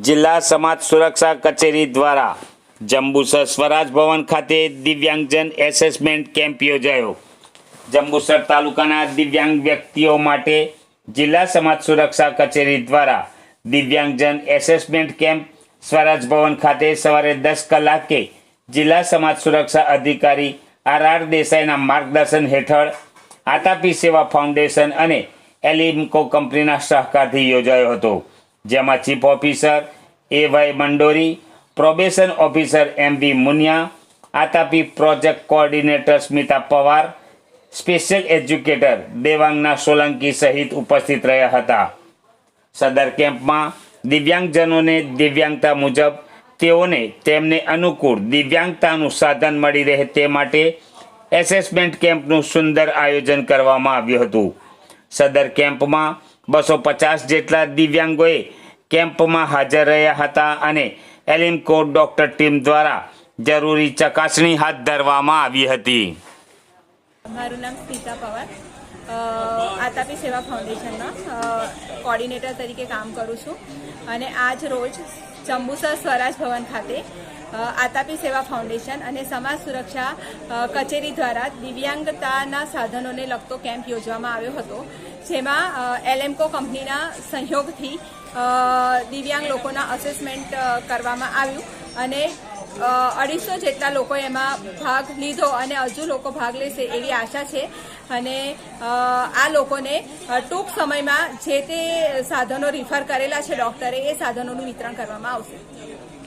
જિલ્લા સમાજ સુરક્ષા કચેરી દ્વારા જંબુસર સ્વરાજ ભવન ખાતે દિવ્યાંગજન એસેસમેન્ટ કેમ્પ યોજાયો. જંબુસર તાલુકાના દિવ્યાંગ વ્યક્તિઓ માટે જિલ્લા સમાજ સુરક્ષા કચેરી દ્વારા દિવ્યાંગજન એસેસમેન્ટ કેમ્પ સ્વરાજ ભવન ખાતે સવારે દસ કલાકે જિલ્લા સમાજ સુરક્ષા અધિકારી આર આર દેસાઈના માર્ગદર્શન હેઠળ આતાપી સેવા ફાઉન્ડેશન અને એલિમ્કો કંપનીના સહકારથી યોજાયો હતો. જેમાં chief officer A Y Mandori, probation officer M B Muniya, Aatapi project coordinator Smita Pawar, special educator Devangana Solanki સહિત ઉપસ્થિત રહ્યા હતા. સદર કેમ્પમાં દિવ્યાંગજનોને દિવ્યાંગતા મુજબ તેઓને તેમને અનુકૂળ દિવ્યાંગતાનું સાધન મળી રહે તે માટે એસેસમેન્ટ કેમ્પનું સુંદર આયોજન કરવામાં આવ્યું હતું. સદર કેમ્પમાં બસો પચાસ જેટલા દિવ્યાંગોએ કેમ્પમાં હાજર રહ્યા હતા અને એલિમ્કો ડોક્ટર ટીમ દ્વારા જરૂરી ચકાસણી હાથ ધરવામાં આવી હતી. મારું નામ સ્મિતા પવાર. આતાપી સેવા ફાઉન્ડેશનમાં કોર્ડિનેટર તરીકે કામ કરું છું. અને આજ રોજ ચંબુસર સ્વરાજ ભવન ખાતે આતાપી સેવા ફાઉન્ડેશન અને સમાજ સુરક્ષા કચેરી દ્વારા દિવ્યાંગતાના સાધનોને લગતો કેમ્પ યોજવામાં આવ્યો હતો. જેમાં એલએમકો કંપનીના સહયોગથી દિવ્યાંગ લોકોના અસેસમેન્ટ કરવામાં આવ્યું. અને અઢીસો જેટલા લોકો એમાં ભાગ લીધો અને હજુ લોકો ભાગ લેશે એવી આશા છે. અને આ લોકોને ટૂંક સમયમાં જે તે સાધનો રિફર કરેલા છે ડૉક્ટરે એ સાધનોનું વિતરણ કરવામાં આવશે.